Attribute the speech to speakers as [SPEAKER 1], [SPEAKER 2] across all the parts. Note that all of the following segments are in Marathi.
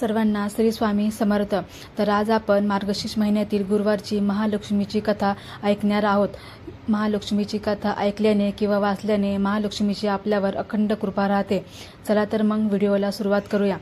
[SPEAKER 1] सर्वांना श्री स्वामी समर्थ. तर आज आपण मार्गशीर्ष महिन्यातील गुरुवारची महालक्ष्मीची कथा ऐकणार आहोत. महालक्ष्मीची कथा ऐकल्याने किंवा वाचल्याने महालक्ष्मीची आपल्यावर अखंड कृपा राहते. चला तर मग व्हिडिओला सुरुवात करूया.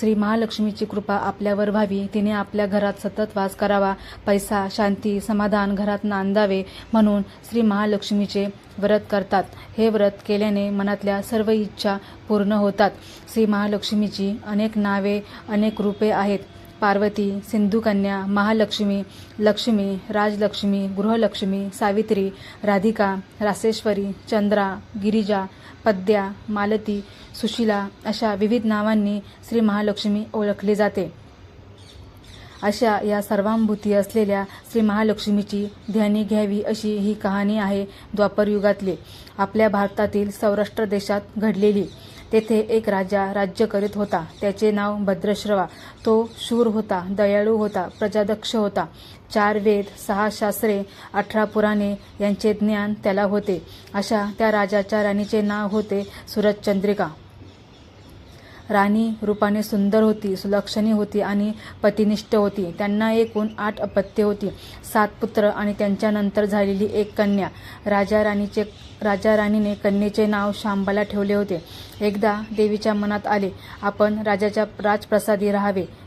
[SPEAKER 1] श्री महालक्ष्मीची कृपा आपल्यावर व्हावी. तिने आपल्या घरात सतत वास करावा. पैसा शांती समाधान घरात नांदावे म्हणून श्री महालक्ष्मीचे व्रत करतात. हे व्रत केल्याने मनातल्या सर्व इच्छा पूर्ण होतात. श्री महालक्ष्मीची अनेक नावे अनेक रूपे आहेत. पार्वती सिंधुकन्या महालक्ष्मी लक्ष्मी राजलक्ष्मी गृहलक्ष्मी सावित्री राधिका रासेश्वरी चंद्रा गिरिजा पद्या मालती सुशीला अशा विविध नावांनी श्री महालक्ष्मी ओळखली जाते. अशा या सर्वांभूती असलेल्या श्री महालक्ष्मीची ध्यानी घ्यावी अशी ही कहाणी आहे द्वापरयुगातली. आपल्या भारतातील सौराष्ट्र देशात घडलेली. तेथे एक राजा राज्य करीत होता. त्याचे नाव भद्रश्रवा. तो शूर होता दयाळू होता प्रजादक्ष होता. चार वेद सहा शास्त्रे अठरा पुराणे यांचे ज्ञान त्याला होते. अशा त्या राजाच्या राणीचे नाव होते सुरजचंद्रिका. राणी रूपाने सुंदर होती सुलक्षणी होती आणि पतिनिष्ठ होती. त्यांना एकूण आठ अपत्ये होती. सात पुत्र आणि त्यांच्यानंतर झालेली एक कन्या. राजा राणीचे राजा राणीने कन्येचे नाव शांबाला ठेवले होते. एकदा देवीच्या मनात आले आपण राजाच्या राजप्रसादी राहावे.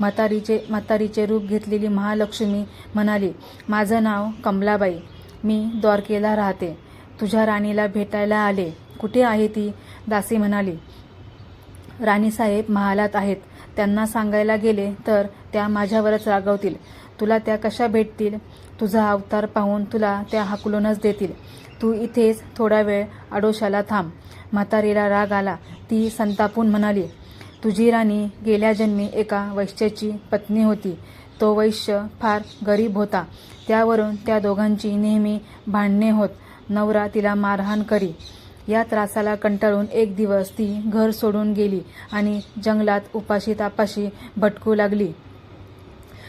[SPEAKER 1] म्हातारीचे म्हातारीचे रूप घेतलेली महालक्ष्मी म्हणाली माझं नाव कमलाबाई. मी द्वारकेला राहते. तुझ्या राणीला भेटायला आले. कुठे आहे ती? दासी म्हणाली राणीसाहेब महालात आहेत. त्यांना सांगायला गेले तर त्या माझ्यावरच रागवतील. तुला त्या कशा भेटतील? तुझा अवतार पाहून तुला त्या हाकलूनच देतील. तू इथेच थोडा वेळ आडोशाला थांब. म्हातारीला राग आला. ती संतापून म्हणाली तुझी राणी गेल्या जन्मी एका वैश्याची पत्नी होती. तो वैश्य फार गरीब होता. त्यावरून त्या दोघांची नेहमी भांडणे होत. नवरा तिला मारहाण करी. या त्रासाला कंटाळून एक दिवस ती घर सोडून गेली आणि जंगलात उपाशी तापाशी भटकू लागली.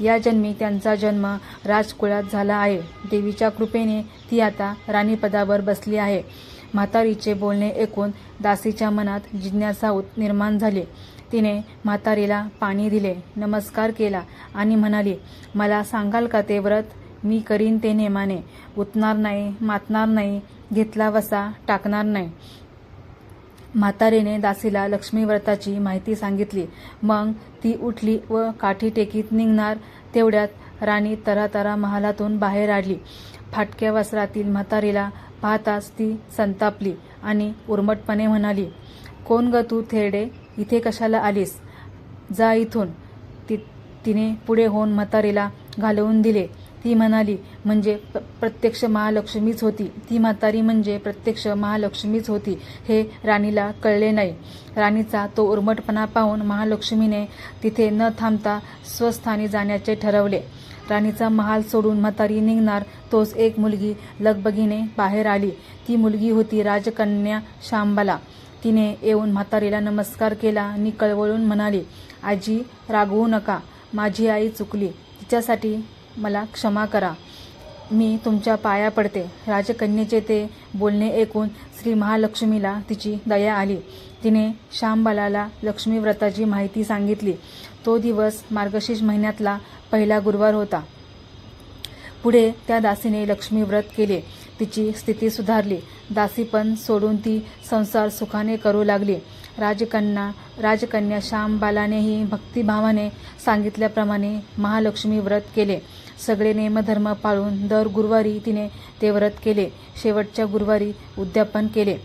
[SPEAKER 1] या जन्मी त्यांचा जन्म राजकुळात झाला आहे. देवीच्या कृपेने ती आता राणीपदावर बसली आहे. म्हातारीचे बोलणे ऐकून दासीच्या मनात जिज्ञासा उत- निर्माण झाली. तिने म्हातारीला पाणी दिले नमस्कार केला आणि म्हणाली मला सांगाल का ते व्रत? मी करीन ते नेमाने. उतणार नाही मातणार नाही घेतला वसा टाकणार नाही. म्हातारीने दासीला लक्ष्मी व्रताची माहिती सांगितली. मग ती उठली व काठी टेकीत निघणार तेवढ्यात राणी तरातरा महालातून बाहेर आली फाटक्या वस्त्रातील म्हातारीला पाहताच ती संतापली आणि उर्मटपणे म्हणाली कोण ग तू थेरडे? इथे कशाला आलीस? जा इथून. ती तिने पुढे होऊन म्हातारीला घालवून दिले. ती म्हणाली म्हणजे प्रत्यक्ष महालक्ष्मीच होती. ती म्हातारी म्हणजे प्रत्यक्ष महालक्ष्मीच होती. हे राणीला कळले नाही. राणीचा तो उर्मटपणा पाहून महालक्ष्मीने तिथे न थांबता स्वस्थानी जाण्याचे ठरवले. राणीचा महाल सोडून म्हातारी निघणार तोच एक मुलगी लगबगीने बाहेर आली. ती मुलगी होती राजकन्या शांबाला तिने येऊन म्हातारीला नमस्कार केला आणि कळवळून म्हणाली आजी रागवू नका. माझी आई चुकली. तिच्यासाठी मला क्षमा करा. मी तुमच्या पाया पडते. राजकन्येचे ते बोलणे ऐकून श्री महालक्ष्मीला तिची दया आली. तिने श्यामबालाला लक्ष्मी व्रताची माहिती सांगितली. तो दिवस मार्गशीर्ष महिन्यातला पहिला गुरुवार होता. पुढे त्या दासीने लक्ष्मी व्रत केले. तिची स्थिती सुधारली. दासी पण सोडून ती संसार सुखाने करू लागली. राजकन्या राजकन्या श्यामबालानेही भक्तिभावाने सांगितल्याप्रमाणे महालक्ष्मी व्रत केले. सगळे नेमधर्म पाळून दर गुरुवारी तिने ते व्रत केले. शेवटच्या गुरुवारी उद्यापन केले.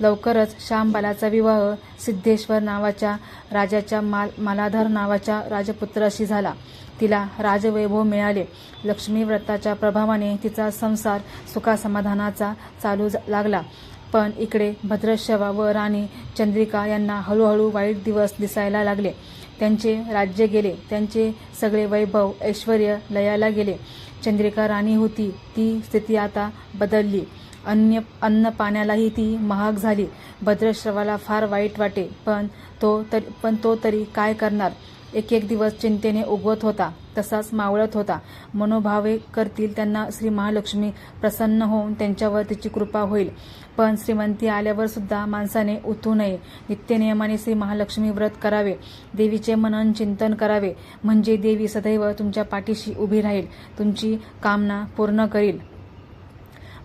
[SPEAKER 1] लवकरच श्यामबालाचा विवाह सिद्धेश्वर नावाच्या राजाच्या माल मालाधार नावाच्या राजपुत्राशी झाला. तिला राजवैभव मिळाले. लक्ष्मी व्रताच्या प्रभावाने तिचा संसार सुखासमाधानाचा चालू लागला. पण इकडे भद्रशवा व राणी चंद्रिका यांना हळूहळू वाईट दिवस दिसायला लागले. त्यांचे राज्य गेले. त्यांचे सगळे वैभव ऐश्वर लयाला गेले. चंद्रिका राणी होती. ती स्थिती आता बदलली. अन्य अन्न पाण्यालाही ती महाग झाली. भद्रश्रवाला फार वाईट वाटे. पण तो तरी पण तो तरी काय करणार? एक एक दिवस चिंतेने उगवत होता तसाच मावळत होता. मनोभावे करतील त्यांना श्री महालक्ष्मी प्रसन्न होऊन त्यांच्यावर तिची कृपा होईल. पण श्रीमंती आल्यावर सुद्धा माणसाने उठू नये. नित्यनियमाने श्री महालक्ष्मी व्रत करावे. देवीचे मनन चिंतन करावे. म्हणजे देवी सदैव तुमच्या पाठीशी उभी राहील. तुमची कामना पूर्ण करील.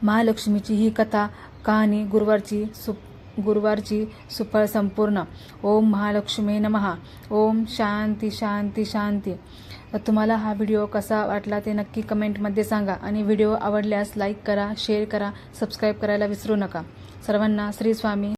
[SPEAKER 1] महालक्ष्मीची ही कथा कहाणी गुरुवारची सु गुरुवारची सुफळ संपूर्ण. ओम महालक्ष्मी नमहा ओम शांती शांती शांती. तुम्हाला हा व्हिडिओ कसा वाटला ते नक्की कमेंटमध्ये सांगा आणि व्हिडिओ आवडल्यास लाईक करा शेअर करा सबस्क्राईब करायला विसरू नका. सर्वांना श्री स्वामी